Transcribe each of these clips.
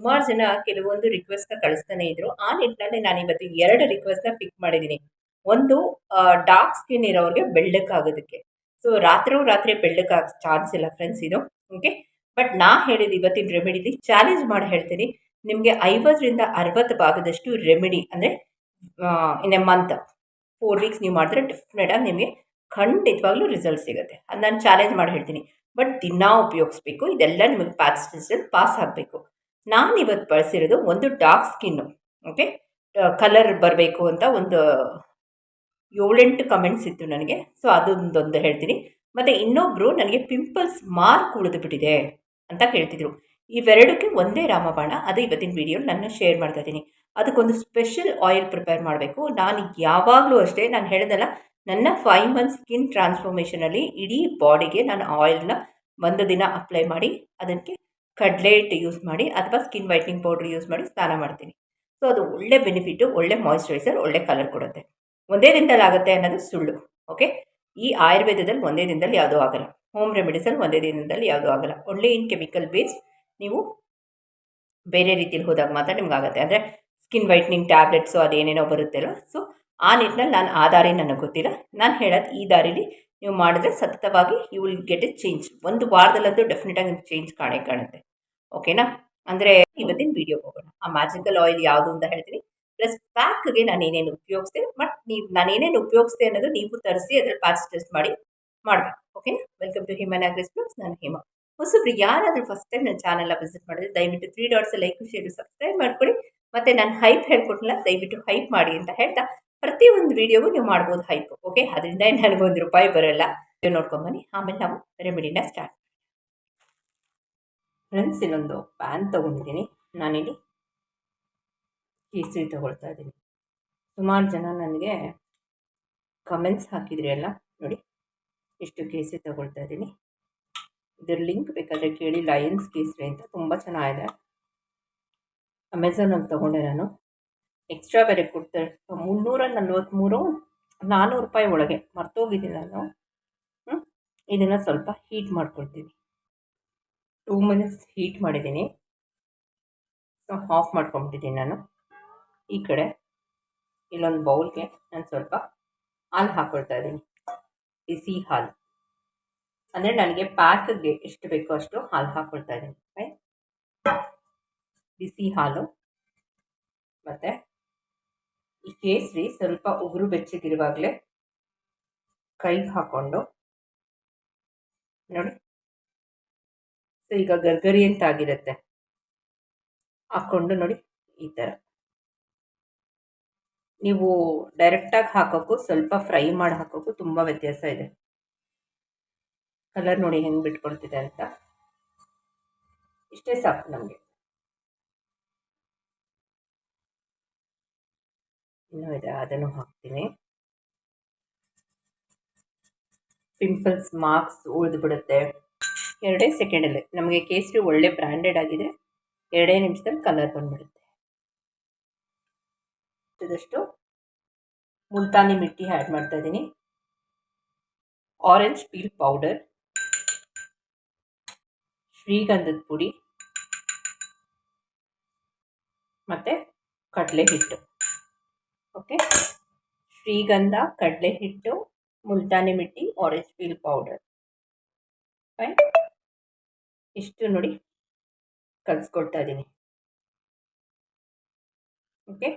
ಸುಮಾರು ಜನ ಕೆಲವೊಂದು ರಿಕ್ವೆಸ್ಟ್ನ ಕಳಿಸ್ತಾನೆ ಇದ್ರು. ಆ ನಿಟ್ಟಿನಲ್ಲಿ ನಾನು ಇವತ್ತು ಎರಡು ರಿಕ್ವೆಸ್ಟ್ನ ಪಿಕ್ ಮಾಡಿದ್ದೀನಿ ಒಂದು ಡಾರ್ಕ್ ಸ್ಕಿನ್ ಇರೋರಿಗೆ ಬೆಳ್ಳಕ್ಕಾಗೋದಕ್ಕೆ ಸೊ ರಾತ್ರಿ ರಾತ್ರಿ ಬೆಳ್ಳಕ್ಕಾಗ ಚಾನ್ಸ್ ಇಲ್ಲ ಫ್ರೆಂಡ್ಸ್ ಇದು ಓಕೆ ಬಟ್ ನಾ ಹೇಳಿದ ಇವತ್ತಿನ ರೆಮಿಡಿಲಿ ಚಾಲೆಂಜ್ ಮಾಡಿ ಹೇಳ್ತೀನಿ. ನಿಮಗೆ ಐವತ್ತರಿಂದ ಅರವತ್ತು ಭಾಗದಷ್ಟು ರೆಮಿಡಿ ಅಂದರೆ in a month four weeks ನೀವು ಮಾಡಿದ್ರೆ ಡೆಫಿನೆಟಾಗಿ ನಿಮಗೆ ಖಂಡಿತವಾಗ್ಲೂ ರಿಸಲ್ಟ್ ಸಿಗುತ್ತೆ. ಅದು ನಾನು ಚಾಲೆಂಜ್ ಮಾಡಿ ಹೇಳ್ತೀನಿ. ಬಟ್ ದಿನ ಉಪಯೋಗಿಸ್ಬೇಕು. ಇದೆಲ್ಲ ನಿಮಗೆ ಪ್ಯಾಕ್ಸ್ ಪಾಸ್ ಆಗಬೇಕು. ನಾನು ಇವತ್ತು ಬಳಸಿರೋದು ಒಂದು ಡಾರ್ಕ್ ಸ್ಕಿನ್ನು ಓಕೆ ಕಲರ್ ಬರಬೇಕು ಅಂತ ಒಂದು ಏಳೆಂಟು ಕಮೆಂಟ್ಸ್ ಇತ್ತು ನನಗೆ. ಸೊ ಅದೊಂದೊಂದು ಹೇಳ್ತೀನಿ. ಮತ್ತು ಇನ್ನೊಬ್ಬರು ನನಗೆ ಪಿಂಪಲ್ಸ್ ಮಾರ್ಕ್ ಉಳಿದು ಬಿಟ್ಟಿದೆ ಅಂತ ಕೇಳ್ತಿದ್ರು. ಇವೆರಡಕ್ಕೆ ಒಂದೇ ರಾಮಬಾಣ. ಅದು ಇವತ್ತಿನ ವಿಡಿಯೋ ನಾನು ಶೇರ್ ಮಾಡ್ತಾ ಇದ್ದೀನಿ. ಅದಕ್ಕೊಂದು ಸ್ಪೆಷಲ್ ಆಯಿಲ್ ಪ್ರಿಪೇರ್ ಮಾಡಬೇಕು. ನಾನು ಯಾವಾಗಲೂ ಅಷ್ಟೇ, ನಾನು ಹೇಳಿದಲ್ಲ, ನನ್ನ ಫೈವ್ ಮಂತ್ ಸ್ಕಿನ್ ಟ್ರಾನ್ಸ್ಫಾರ್ಮೇಷನಲ್ಲಿ ಇಡೀ ಬಾಡಿಗೆ ನಾನು ಆಯಿಲ್ನ ಒಂದು ದಿನ ಅಪ್ಲೈ ಮಾಡಿ ಅದಕ್ಕೆ ಕಡಲೆ ಹಿಟ್ಟು ಯೂಸ್ ಮಾಡಿ ಅಥವಾ ಸ್ಕಿನ್ ವೈಟ್ನಿಂಗ್ ಪೌಡ್ರ್ ಯೂಸ್ ಮಾಡಿ ಸ್ನಾನ ಮಾಡ್ತೀನಿ. ಸೊ ಅದು ಒಳ್ಳೆ ಬೆನಿಫಿಟ್ಟು ಒಳ್ಳೆ ಮಾಯಿಶ್ಚರೈಸರ್ ಒಳ್ಳೆ ಕಲರ್ ಕೊಡುತ್ತೆ. ಒಂದೇ ದಿನದಲ್ಲಿ ಆಗುತ್ತೆ ಅನ್ನೋದು ಸುಳ್ಳು ಓಕೆ ಈ ಆಯುರ್ವೇದದಲ್ಲಿ ಒಂದೇ ದಿನದಲ್ಲಿ ಯಾವುದೂ ಆಗಲ್ಲ. ಹೋಮ್ ರೆಮಿಡೀಸಲ್ಲಿ ಒಂದೇ ದಿನದಲ್ಲಿ ಯಾವುದೂ ಆಗಲ್ಲ. ಒಳ್ಳೆ ಇನ್ ಕೆಮಿಕಲ್ ಬೇಸ್ ನೀವು ಬೇರೆ ರೀತಿಯಲ್ಲಿ ಹೋದಾಗ ಮಾತ್ರ ನಿಮ್ಗೆ ಆಗುತ್ತೆ. ಅಂದರೆ ಸ್ಕಿನ್ ವೈಟ್ನಿಂಗ್ ಟ್ಯಾಬ್ಲೆಟ್ಸು ಅದೇನೇನೋ ಬರುತ್ತಲ್ಲ ಸೊ ಆ ನಿಟ್ಟಿನಲ್ಲಿ ನಾನು ಆ ದಾರಿ ನನಗೆ ಗೊತ್ತಿಲ್ಲ. ನಾನು ಹೇಳೋದು ಈ ದಾರಿಲಿ ನೀವು ಮಾಡಿದ್ರೆ ಸತತವಾಗಿ you will get a change ಒಂದು ವಾರದಲ್ಲಂತೂ ಡೆಫಿನೆಟಾಗಿ ಚೇಂಜ್ ಕಾಣೇ ಕಾಣುತ್ತೆ. ಓಕೆನಾ ಅಂದರೆ ಇವತ್ತಿನ ವೀಡಿಯೋಗೆ ಹೋಗೋಣ. ಆ ಮ್ಯಾಜಿಕಲ್ ಆಯಿಲ್ ಯಾವುದು ಅಂತ ಹೇಳ್ತೀನಿ. ಪ್ಲಸ್ ಪ್ಯಾಕ್ಗೆ ನಾನು ಏನೇನು ಉಪಯೋಗಿಸ್ದೆ ಬಟ್ ನೀವು, ನಾನು ಏನೇನು ಉಪಯೋಗಿಸ್ದೆ ಅನ್ನೋದು ನೀವು ತರಿಸಿ ಅದ್ರಲ್ಲಿ ಪ್ಯಾಕ್ಸ್ ಟೆಸ್ಟ್ ಮಾಡಿ ಮಾಡಬೇಕು. ಓಕೆನಾ ವೆಲ್ಕಮ್ ಟು ಹಿಮನ್ ಆಗ್ರಿಸ್ ಬ್ಲಾಗ್ಸ್ ನಾನು ಹಿಮಾ. ಹೊಸಬ್ರು ಯಾರಾದರೂ ಫಸ್ಟ್ ಟೈಮ್ ನನ್ನ ಚಾನಲ್ನ ವಿಸಿಟ್ ಮಾಡಿದ್ರೆ ದಯವಿಟ್ಟು three dots like share subscribe ಮಾಡ್ಕೊಳ್ಳಿ. ಮತ್ತು ನಾನು ಹೈಪ್ ಹೇಳ್ಕೊಟ್ಟಿಲ್ಲ ದಯವಿಟ್ಟು ಹೈಪ್ ಮಾಡಿ ಅಂತ ಹೇಳ್ತಾ ಪ್ರತಿಯೊಂದು ವೀಡಿಯೋಗೂ ನೀವು ಮಾಡ್ಬೋದು ಹೈಪ್ ಓಕೆ ಅದರಿಂದ ನನಗೊಂದು ರೂಪಾಯಿ ಬರೋಲ್ಲ. ನೀವು ನೋಡ್ಕೊಂಬನ್ನಿ ಆಮೇಲೆ ನಾವು ರೆಮಿಡಿನ ಸ್ಟಾರ್ಟ್ ಫ್ರೆಂಡ್ಸ್ ಇನ್ನೊಂದು ಪ್ಯಾನ್ ತೊಗೊಂಡಿದ್ದೀನಿ. ನಾನಿಲ್ಲಿ ಕೇಸರಿ ತೊಗೊಳ್ತಾ ಇದ್ದೀನಿ. ಸುಮಾರು ಜನ ನನಗೆ ಕಮೆಂಟ್ಸ್ ಹಾಕಿದ್ರಿ ಅಲ್ಲ ನೋಡಿ ಎಷ್ಟು ಕೇಸರಿ ತೊಗೊಳ್ತಾ ಇದ್ದೀನಿ. ಇದ್ರ ಲಿಂಕ್ ಬೇಕಾದರೆ ಕೇಳಿ. ಲಯನ್ಸ್ ಕೇಸರಿ ಅಂತ ತುಂಬ ಚೆನ್ನಾಗಿದೆ. ಅಮೆಝಾನಲ್ಲಿ ತೊಗೊಂಡೆ ನಾನು. ಎಕ್ಸ್ಟ್ರಾ ಬೇರೆ ಕೊಡ್ತಾರೆ. ಮುನ್ನೂರ ನಲ್ವತ್ತ್ಮೂರು ನಾನ್ನೂರು ರೂಪಾಯಿ ಒಳಗೆ ಮರ್ತೋಗಿದ್ದೀನಿ ನಾನು. ಇದನ್ನು ಸ್ವಲ್ಪ ಹೀಟ್ ಮಾಡ್ಕೊಳ್ತೀನಿ. ಟೂ ಮಿನಿಟ್ಸ್ ಹೀಟ್ ಮಾಡಿದ್ದೀನಿ. ಸೊ ಆಫ್ ಮಾಡ್ಕೊಂಬಿಟ್ಟಿದ್ದೀನಿ ನಾನು. ಈ ಕಡೆ ಇಲ್ಲೊಂದು ಬೌಲ್ಗೆ ನಾನು ಸ್ವಲ್ಪ ಹಾಲು ಹಾಕ್ಕೊಳ್ತಾ ಇದ್ದೀನಿ. ಬಿಸಿ ಹಾಲು. ಅಂದರೆ ನನಗೆ ಪ್ಯಾಕ್ಗೆ ಎಷ್ಟು ಬೇಕೋ ಅಷ್ಟು ಹಾಲು ಹಾಕ್ಕೊಳ್ತಾ ಇದ್ದೀನಿ. ಬಿಸಿ ಹಾಲು. ಮತ್ತು ಈ ಕೇಸರಿ ಸ್ವಲ್ಪ ಉಗುರು ಬೆಚ್ಚಗಿರುವಾಗಲೇ ಕೈಗೆ ಹಾಕ್ಕೊಂಡು ನೋಡಿ. ಸೊ, ಈಗ ಗರ್ಗರಿ ಅಂತ ಆಗಿರುತ್ತೆ ಹಾಕ್ಕೊಂಡು ನೋಡಿ ಈ ಥರ. ನೀವು ಡೈರೆಕ್ಟಾಗಿ ಹಾಕೋಕ್ಕೂ ಸ್ವಲ್ಪ ಫ್ರೈ ಮಾಡಿ ಹಾಕೋಕ್ಕೂ ತುಂಬ ವ್ಯತ್ಯಾಸ ಇದೆ. ಕಲರ್ ನೋಡಿ ಹೆಂಗೆ ಬಿಟ್ಕೊಳ್ತಿದೆ ಅಂತ. ಇಷ್ಟೇ ಸಾಕು ನಮಗೆ. ಇನ್ನೂ ಇದೆ, ಅದನ್ನು ಹಾಕ್ತೀನಿ. ಪಿಂಪಲ್ಸ್ ಮಾರ್ಕ್ಸ್ ಉಳಿದ್ಬಿಡುತ್ತೆ. ಎರಡೇ ಸೆಕೆಂಡಲ್ಲಿ ನಮಗೆ ಕೇಸರಿ ಒಳ್ಳೆ ಬ್ರ್ಯಾಂಡೆಡ್ ಆಗಿದೆ. ಎರಡೇ ನಿಮಿಷದಲ್ಲಿ ಕಲರ್ ಬಂದ್ಬಿಡುತ್ತೆ. ಇದಷ್ಟು. ಮುಲ್ತಾನಿ ಮಿಟ್ಟಿ ಆ್ಯಡ್ ಮಾಡ್ತಾ ಇದ್ದೀನಿ. ಆರೆಂಜ್ ಪೀಲ್ ಪೌಡರ್ ಶ್ರೀಗಂಧದ ಪುಡಿ. ಮತ್ತು ಕಡಲೆ ಹಿಟ್ಟು. ಓಕೆ ಶ್ರೀಗಂಧ ಕಡಲೆ ಹಿಟ್ಟು multani mitti orange peel powder fine ಇಷ್ಟು ನೋಡಿ ಕಲಿಸ್ಕೊಳ್ತಾ ಇದ್ದೀನಿ. ಓಕೆ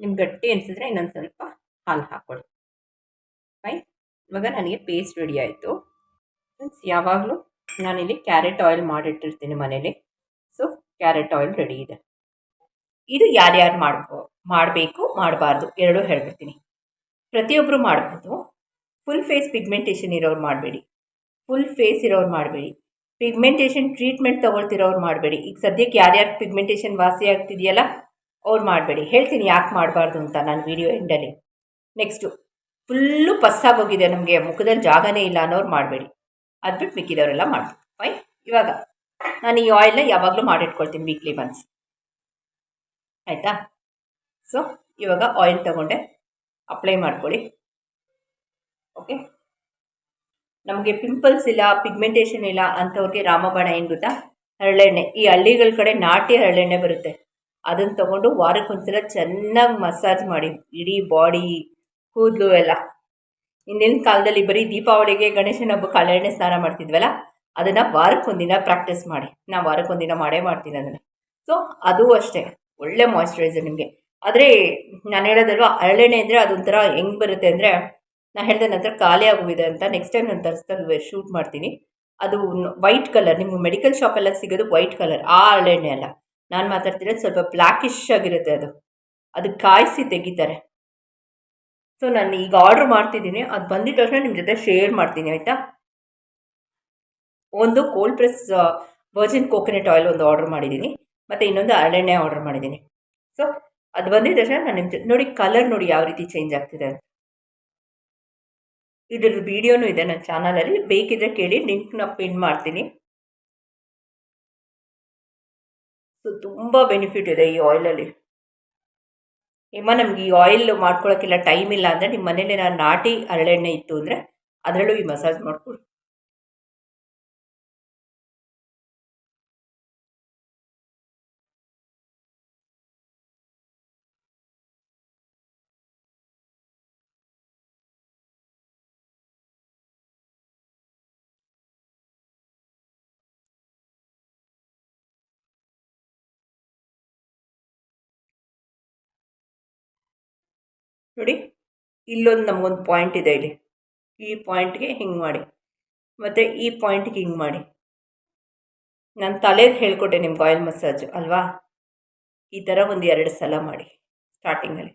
ನಿಮ್ಗೆ ಗಟ್ಟಿ ಅನಿಸಿದ್ರೆ ಇನ್ನೊಂದು ಸ್ವಲ್ಪ ಹಾಲು ಹಾಕ್ಕೊಳ್ಳಿ ಫೈನ್ ಇವಾಗ ನನಗೆ ಪೇಸ್ಟ್ ರೆಡಿ ಆಯಿತು. ಮೀನ್ಸ್ ಯಾವಾಗಲೂ ನಾನಿಲ್ಲಿ ಕ್ಯಾರೆಟ್ ಆಯಿಲ್ ಮಾಡಿಟ್ಟಿರ್ತೀನಿ ಮನೇಲಿ. ಸೊ ಕ್ಯಾರೆಟ್ ಆಯಿಲ್ ರೆಡಿ ಇದೆ. ಇದು ಯಾರ್ಯಾರು ಮಾಡ್ಬೋ ಮಾಡಬೇಕು, ಮಾಡಬಾರ್ದು ಎರಡೂ ಹೇಳ್ಬಿಡ್ತೀನಿ. ಪ್ರತಿಯೊಬ್ಬರು ಮಾಡ್ಬೋದು. ಫುಲ್ ಫೇಸ್ ಪಿಗ್ಮೆಂಟೇಷನ್ ಇರೋರು ಮಾಡಬೇಡಿ. ಫುಲ್ ಫೇಸ್ ಇರೋರು ಮಾಡಬೇಡಿ. ಪಿಗ್ಮೆಂಟೇಷನ್ ಟ್ರೀಟ್ಮೆಂಟ್ ತೊಗೊಳ್ತಿರೋರು ಮಾಡಬೇಡಿ. ಈಗ ಸದ್ಯಕ್ಕೆ ಯಾರ್ಯಾರು ಪಿಗ್ಮೆಂಟೇಷನ್ ವಾಸಿ ಆಗ್ತಿದೆಯಲ್ಲ, ಅವ್ರು ಮಾಡಬೇಡಿ. ಹೇಳ್ತೀನಿ ಯಾಕೆ ಮಾಡಬಾರ್ದು ಅಂತ ನಾನು ವಿಡಿಯೋ ಎಂಡಲ್ಲಿ ನೆಕ್ಸ್ಟು ಫುಲ್ಲು ಪಸ್ಸಾಗೋಗಿದೆ ನಮಗೆ. ಮುಖದಲ್ಲಿ ಜಾಗನೇ ಇಲ್ಲ ಅನ್ನೋರು ಮಾಡಬೇಡಿ. ಅದ್ಬಿಟ್ಟು ಮಿಕ್ಕಿದವರೆಲ್ಲ ಮಾಡಿ ಫೈನ್ ಇವಾಗ ನಾನು ಈ ಆಯಿಲ್ನ ಯಾವಾಗಲೂ ಮಾಡಿಟ್ಕೊಳ್ತೀನಿ ವೀಕ್ಲಿ ಒನ್ಸ್ ಆಯಿತಾ? ಸೊ ಇವಾಗ ಆಯಿಲ್ ತಗೊಂಡೆ. ಅಪ್ಲೈ ಮಾಡ್ಕೊಳ್ಳಿ. ಓಕೆ ನಮಗೆ ಪಿಂಪಲ್ಸ್ ಇಲ್ಲ ಪಿಗ್ಮೆಂಟೇಷನ್ ಇಲ್ಲ ಅಂಥವ್ರಿಗೆ ರಾಮಬಾಣ ಏನು ಗೊತ್ತಾ? ಹರಳೆಣ್ಣೆ. ಈ ಹಳ್ಳಿಗಳ ಕಡೆ ನಾಟಿ ಹರಳೆಣ್ಣೆ ಬರುತ್ತೆ. ಅದನ್ನು ತಗೊಂಡು ವಾರಕ್ಕೊಂದ್ಸಲ ಚೆನ್ನಾಗಿ ಮಸಾಜ್ ಮಾಡಿ. ಇಡೀ ಬಾಡಿ ಕೂದಲು ಎಲ್ಲ. ಹಿಂದಿನ ಕಾಲದಲ್ಲಿ ಬರೀ ದೀಪಾವಳಿಗೆ ಗಣೇಶನ ಹಬ್ಬಕ್ಕೆ ಹರಳೆಣ್ಣೆ ಸ್ನಾನ ಮಾಡ್ತಿದ್ವಲ್ಲ? ಅದನ್ನು ವಾರಕ್ಕೊಂದಿನ ಪ್ರಾಕ್ಟೀಸ್ ಮಾಡಿ. ನಾ ವಾರಕ್ಕೊಂದಿನ ಮಾಡೇ ಮಾಡ್ತೀನಿ ಅದನ್ನು. ಸೊ ಅದು ಅಷ್ಟೇ. ಒಳ್ಳೆ ಮಾಯಿಶ್ಚರೈಸರ್ ನಿಮಗೆ. ಆದರೆ ನಾನು ಹೇಳೋದಲ್ವ ಹರಳೆಣ್ಣೆ ಅಂದರೆ ಅದೊಂಥರ ಹೆಂಗೆ ಬರುತ್ತೆ ಅಂದರೆ ನಾನು ಹೇಳಿದೆ ನಂತರ ಖಾಲಿ ಆಗೋಗಿದೆ ಅಂತ ನೆಕ್ಸ್ಟ್ ಟೈಮ್ ನಾನು ತರಿಸ್ದಾಗ ಶೂಟ್ ಮಾಡ್ತೀನಿ. ಅದು ವೈಟ್ ಕಲರ್ ನಿಮ್ಮ ಮೆಡಿಕಲ್ ಶಾಪೆಲ್ಲ ಸಿಗೋದು ವೈಟ್ ಕಲರ್ ಆ ಹರಳೆಣ್ಣೆ ಅಲ್ಲ. ನಾನು ಮಾತಾಡ್ತಿರೋದು ಸ್ವಲ್ಪ ಬ್ಲ್ಯಾಕಿಶ್ ಆಗಿರುತ್ತೆ ಅದು. ಅದು ಕಾಯಿಸಿ ತೆಗಿತಾರೆ. ಸೊ ನಾನು ಈಗ ಆರ್ಡ್ರ್ ಮಾಡ್ತಿದ್ದೀನಿ. ಅದು ಬಂದಿದ ತಕ್ಷಣ ನಿಮ್ಮ ಜೊತೆ ಶೇರ್ ಮಾಡ್ತೀನಿ, ಆಯಿತಾ? ಒಂದು cold press virgin coconut oil ಒಂದು ಆರ್ಡ್ರ್ ಮಾಡಿದ್ದೀನಿ. ಮತ್ತು ಇನ್ನೊಂದು ಹರಳೆಣ್ಣೆ ಆರ್ಡರ್ ಮಾಡಿದ್ದೀನಿ. ಸೊ ಅದು ಬಂದಿದ್ದ ತಕ್ಷಣ ನಾನು ಜೊತೆ ನೋಡಿ ಕಲರ್ ನೋಡಿ ಯಾವ ರೀತಿ ಚೇಂಜ್ ಆಗ್ತಿದೆ ಅಂತ. ಇದ್ರದ್ದು ವಿಡಿಯೋನೂ ಇದೆ ನನ್ನ ಚಾನಲಲ್ಲಿ ಬೇಕಿದ್ರೆ ಕೇಳಿ ಲಿಂಕ್ನ ಪಿನ್ ಮಾಡ್ತೀನಿ. ಸೊ ತುಂಬ ಬೆನಿಫಿಟ್ ಇದೆ ಈ ಆಯಿಲಲ್ಲಿ ನಿಮ್ಮ ನಮ್ಗೆ ಈ ಆಯಿಲ್ ಮಾಡ್ಕೊಳ್ಳೋಕ್ಕೆಲ್ಲ ಟೈಮ್ ಇಲ್ಲ ಅಂದರೆ ನಿಮ್ಮ ಮನೇಲಿ ನಾನು ನಾಟಿ ಹರಳೆಣ್ಣೆ ಇತ್ತು ಅಂದರೆ ಅದರಲ್ಲೂ ಈ ಮಸಾಜ್ ಮಾಡ್ಕೊಳ್ಳಿ ನೋಡಿ, ಇಲ್ಲೊಂದು ನಮಗೊಂದು ಪಾಯಿಂಟ್ ಇದೆ ಇಲ್ಲಿ. ಈ ಪಾಯಿಂಟ್ಗೆ ಹಿಂಗೆ ಮಾಡಿ. ಮತ್ತು ಈ ಪಾಯಿಂಟ್ಗೆ ಹಿಂಗೆ ಮಾಡಿ. ನಾನು ತಲೆದು ಹೇಳ್ಕೊಟ್ಟೆ ನಿಮ್ಗೆ ಆಯಿಲ್ ಮಸಾಜು ಅಲ್ವಾ? ಈ ಥರ ಒಂದು ಎರಡು ಸಲ ಮಾಡಿ ಸ್ಟಾರ್ಟಿಂಗಲ್ಲಿ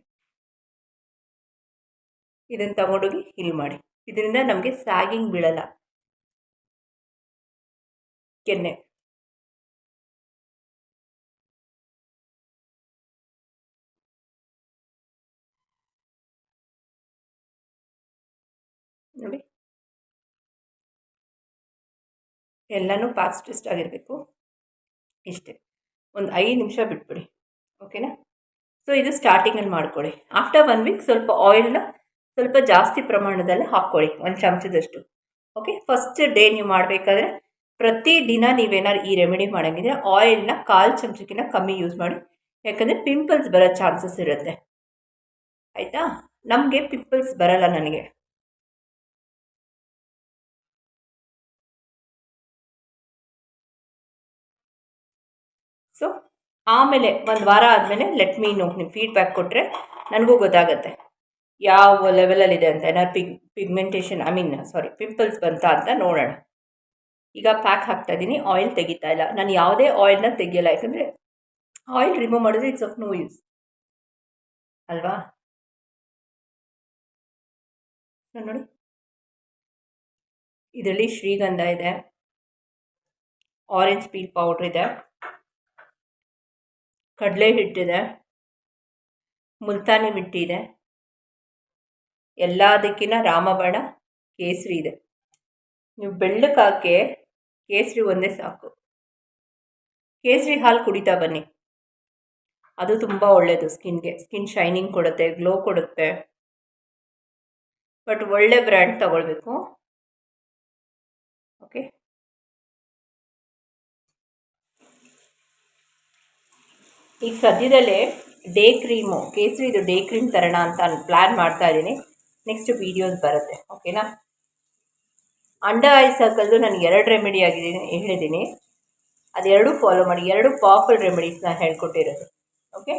ಇದನ್ನು ತಗೊಂಡೋಗಿ ಇಲ್ಲಿ ಮಾಡಿ. ಇದರಿಂದ ನಮಗೆ ಸ್ಯಾಗಿಂಗ್ ಬೀಳಲ್ಲ. ಕೆನ್ನೆ. ನೋಡಿ. ಎಲ್ಲನೂ ಫಾಸ್ಟೆಸ್ಟ್ ಆಗಿರಬೇಕು. ಇಷ್ಟೇ. ಒಂದು ಐದು ನಿಮಿಷ ಬಿಟ್ಬಿಡಿ. ಓಕೆನಾ? ಸೊ ಇದು ಸ್ಟಾರ್ಟಿಂಗಲ್ಲಿ ಮಾಡ್ಕೊಳ್ಳಿ. ಆಫ್ಟರ್ ಒನ್ ವೀಕ್ ಸ್ವಲ್ಪ ಆಯಿಲ್ನ ಸ್ವಲ್ಪ ಜಾಸ್ತಿ ಪ್ರಮಾಣದಲ್ಲಿ ಹಾಕ್ಕೊಳ್ಳಿ. ಒಂದು ಚಮಚದಷ್ಟು. ಓಕೆ ಫಸ್ಟ್ ಡೇ ನೀವು ಮಾಡಬೇಕಾದ್ರೆ ಪ್ರತಿ ದಿನ ನೀವೇನಾದ್ರು ಈ ರೆಮಿಡಿ ಮಾಡೋಂಗಿದ್ರೆ ಆಯಿಲ್ನ ಕಾಲು ಚಮಚಕ್ಕಿಂತ ಕಮ್ಮಿ ಯೂಸ್ ಮಾಡಿ. ಯಾಕಂದರೆ ಪಿಂಪಲ್ಸ್ ಬರೋ ಚಾನ್ಸಸ್ ಇರುತ್ತೆ. ಆಯಿತಾ? ನಮಗೆ ಪಿಂಪಲ್ಸ್ ಬರಲ್ಲ ನನಗೆ. ಆಮೇಲೆ ಒಂದು ವಾರ ಆದಮೇಲೆ ಲೆಟ್ ಮೀ ನೋ ನೀವು ಫೀಡ್ಬ್ಯಾಕ್ ಕೊಟ್ಟರೆ ನನಗೂ ಗೊತ್ತಾಗುತ್ತೆ. ಯಾವ ಲೆವೆಲಲ್ಲಿದೆ ಅಂತ, ಏನಾದ್ರು pig pigmentation I mean sorry pimples ಬಂತಾ ಅಂತ ನೋಡೋಣ. ಈಗ ಪ್ಯಾಕ್ ಹಾಕ್ತಾ ಇದ್ದೀನಿ ಆಯಿಲ್ ತೆಗಿತಾ ಇಲ್ಲ. ನಾನು ಯಾವುದೇ ಆಯಿಲ್ನ ತೆಗಿಯಲ್ಲ, ಯಾಕಂದರೆ ಆಯಿಲ್ ರಿಮೂವ್ ಮಾಡಿದ್ರೆ ಇಟ್ಸ್ ಆಫ್ ನೋ ಯೂಸ್ ಅಲ್ವಾ? ನೋಡಿ. ಇದರಲ್ಲಿ ಶ್ರೀಗಂಧ ಇದೆ ಆರೆಂಜ್ ಪೀಲ್ ಪೌಡ್ರ್ ಇದೆ. ಕಡಲೆ ಹಿಟ್ಟಿದೆ, ಮುಲ್ತಾನಿ ಮಿಟ್ಟಿದೆ ಎಲ್ಲದಕ್ಕಿಂತ ರಾಮಬಾಣ, ಕೇಸರಿ ಇದೆ. ನೀವು ಬೆಳ್ಳಕ್ಕಾಕೆ ಕೇಸರಿ ಒಂದೇ ಸಾಕು. ಕೇಸರಿ ಹಾಲು ಕುಡಿತಾ ಬನ್ನಿ. ಅದು ತುಂಬ ಒಳ್ಳೆಯದು ಸ್ಕಿನ್ಗೆ. ಸ್ಕಿನ್ ಶೈನಿಂಗ್ ಕೊಡುತ್ತೆ, ಗ್ಲೋ ಕೊಡುತ್ತೆ. ಬಟ್ ಒಳ್ಳೆ ಬ್ರ್ಯಾಂಡ್ ತಗೊಳ್ಬೇಕು. ಓಕೆ? ಈಗ ಸದ್ಯದಲ್ಲೇ ಡೇ ಕ್ರೀಮು ಕೇಸರಿದು ಡೇ ಕ್ರೀಮ್ ತರೋಣ ಅಂತ ನಾನು ಪ್ಲ್ಯಾನ್ ಮಾಡ್ತಾ ಇದ್ದೀನಿ. ನೆಕ್ಸ್ಟ್ ವೀಡಿಯೋಸ್ ಬರುತ್ತೆ ಓಕೆನಾ ಅಂಡರ್ ಐ ಸರ್ಕಲ್ದು ನಾನು ಎರಡು ರೆಮಿಡಿ ಆಗಿದ್ದೀನಿ, ಹೇಳಿದ್ದೀನಿ. ಅದೆರಡೂ ಫಾಲೋ ಮಾಡಿ, ಎರಡು ಪವರ್ಫುಲ್ ರೆಮಿಡೀಸ್ನ ಹೇಳ್ಕೊಟ್ಟಿರೋದು ಓಕೆ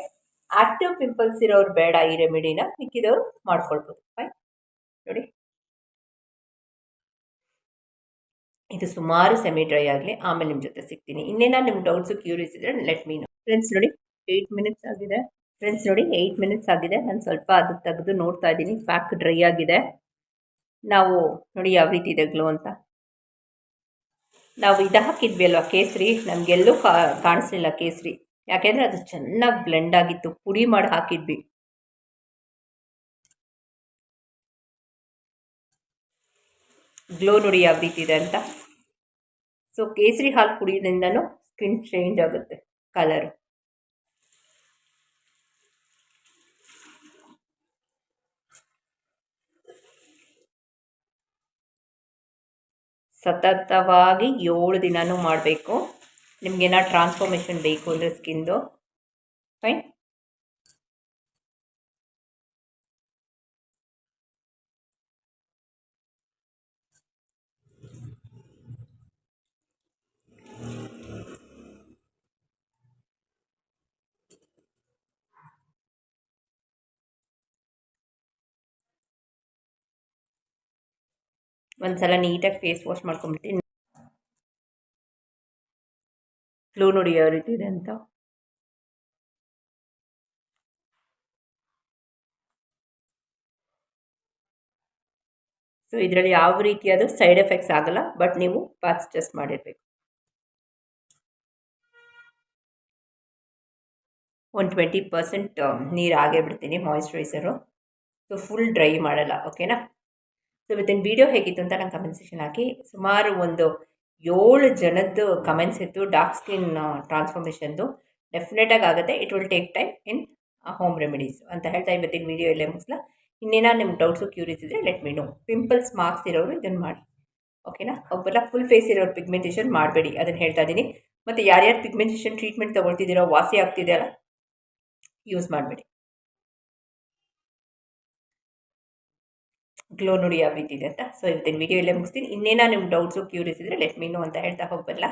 ಆ್ಯಕ್ಟಿವ್ ಪಿಂಪಲ್ಸ್ ಇರೋರು ಬೇಡ ಈ ರೆಮಿಡಿನ ಮಿಕ್ಕಿದವರು ಮಾಡ್ಕೊಳ್ಬೋದು ಬಾಯ್ ನೋಡಿ. ಇದು ಸುಮಾರು ಸೆಮಿ ಡ್ರೈ ಆಗಲಿ, ಆಮೇಲೆ ನಿಮ್ಮ ಜೊತೆ ಸಿಗ್ತೀನಿ. ಇನ್ನೇನೋ ನಿಮ್ಮ ಡೌಟ್ಸು ಕ್ಯೂರಿಯಸ್ ಇದ್ದರೆ ಲೆಟ್ ಮೀನು ಫ್ರೆಂಡ್ಸ್ ನೋಡಿ. ಏಯ್ಟ್ ಮಿನಿಟ್ಸ್ ಆಗಿದೆ. ಫ್ರೆಂಡ್ಸ್ ನೋಡಿ ಏಯ್ಟ್ ಮಿನಿಟ್ಸ್ ಆಗಿದೆ. ನಾನು ಸ್ವಲ್ಪ ಅದು ತೆಗೆದು ನೋಡ್ತಾ ಇದ್ದೀನಿ. ಪ್ಯಾಕ್ ಡ್ರೈ ಆಗಿದೆ. ನಾವು ನೋಡಿ ಯಾವ ರೀತಿ ಇದೆ ಗ್ಲೋ ಅಂತ. ನಾವು ಇದು ಹಾಕಿದ್ವಿ ಅಲ್ವಾ ಕೇಸರಿ? ನಮಗೆಲ್ಲೂ ಕಾಣಿಸ್ಲಿಲ್ಲ ಕೇಸರಿ. ಯಾಕೆಂದರೆ ಅದು ಚೆನ್ನಾಗಿ ಬ್ಲೆಂಡ್ ಆಗಿತ್ತು. ಪುಡಿ ಮಾಡಿ ಹಾಕಿದ್ವಿ. ಗ್ಲೋ ನೋಡಿ ಯಾವ ರೀತಿ ಇದೆ ಅಂತ. ಸೊ ಕೇಸರಿ ಹಾಲು ಕುಡಿಯೋದ್ರಿಂದನೂ ಸ್ಕಿನ್ ಚೇಂಜ್ ಆಗುತ್ತೆ ಕಲರು ಸತತವಾಗಿ ಏಳು ದಿನವೂ ಮಾಡಬೇಕು. ನಿಮ್ಗೇನಾದ್ರು ಟ್ರಾನ್ಸ್ಫಾರ್ಮೇಷನ್ ಬೇಕು ಅಂದರೆ ಸ್ಕಿನ್ದು ಫೈನ್ ಒಂದ್ಸಲ ನೀಟಾಗಿ ಫೇಸ್ ವಾಶ್ ಮಾಡ್ಕೊಂಬಿಟ್ಟು ಫ್ಲೂ ನೋಡಿ ಯಾವ ರೀತಿ ಇದೆ ಅಂತ. ಸೊ ಇದರಲ್ಲಿ ಯಾವ ರೀತಿಯಾದ ಸೈಡ್ ಎಫೆಕ್ಟ್ಸ್ ಆಗಲ್ಲ ಬಟ್ ನೀವು ಪಾತ್ಸ್ ಟೆಸ್ಟ್ ಮಾಡಿರಬೇಕು. ಒಂದು ಟ್ವೆಂಟಿ ಪರ್ಸೆಂಟ್ ನೀರು ಆಗೇ ಬಿಡ್ತೀನಿ ಮಾಯಿಶ್ಚರೈಸರು ಸೊ ಫುಲ್ ಡ್ರೈ ಮಾಡಲ್ಲ ಓಕೆನಾ ಸೊ ಇವತ್ತಿನ ವಿಡಿಯೋ ಹೇಗಿತ್ತು ಅಂತ ನಾನು ಕಮೆಂಟ್ ಸೆಕ್ಷನ್ ಹಾಕಿ. ಸುಮಾರು ಒಂದು ಏಳು ಜನದ್ದು ಕಮೆಂಟ್ಸ್ ಇತ್ತು ಡಾರ್ಕ್ ಸ್ಕಿನ್ ಟ್ರಾನ್ಸ್ಫಾರ್ಮೇಷನ್ದು ಡೆಫಿನೆಟಾಗಿ ಆಗುತ್ತೆ. It will take time in home remedies ಅಂತ ಹೇಳ್ತಾ ಇವತ್ತಿನ ವಿಡಿಯೋ ಇಲ್ಲೇ ಮುಗಿಸ್ಲಾ. ಇನ್ನೇನೋ ನಿಮ್ಮ ಡೌಟ್ಸು ಕ್ಯೂರಿಯಸ್ ಇದ್ದರೆ let me know pimples marks ಇರೋರು ಇದನ್ನು ಮಾಡಿ. ಓಕೆನಾ ಒಬ್ಬರ ಫುಲ್ ಫೇಸ್ ಇರೋರು ಪಿಗ್ಮೆಂಟೇಷನ್ ಮಾಡಬೇಡಿ. ಅದನ್ನು ಹೇಳ್ತಾ ಇದ್ದೀನಿ ಮತ್ತು ಯಾರ್ಯಾರು ಪಿಗ್ಮೆಂಟೇಷನ್ ಟ್ರೀಟ್ಮೆಂಟ್ ತೊಗೊಳ್ತಿದ್ದೀರೋ, ವಾಸಿ ಆಗ್ತಿದೆಯಲ್ಲ ಯೂಸ್ ಮಾಡಬೇಡಿ. ಗ್ಲೋ ನೋಡಿ ಯಾವ ಇದೆ ಅಂತ ಸೊ ಇವತ್ತಿನ ವಿಡಿಯೋ ಇಲ್ಲೇ ಮುಗಿಸ್ತೀನಿ. ಇನ್ನೇನೋ ನಿಮ್ಮ ಡೌಟ್ಸು ಕ್ಯೂರಿಯಸ್ ಇದ್ದರೆ ಲೆಟ್ ಮೀನು ಅಂತ ಹೇಳ್ತಾ ಹೋಗ್ಬಲ್ಲ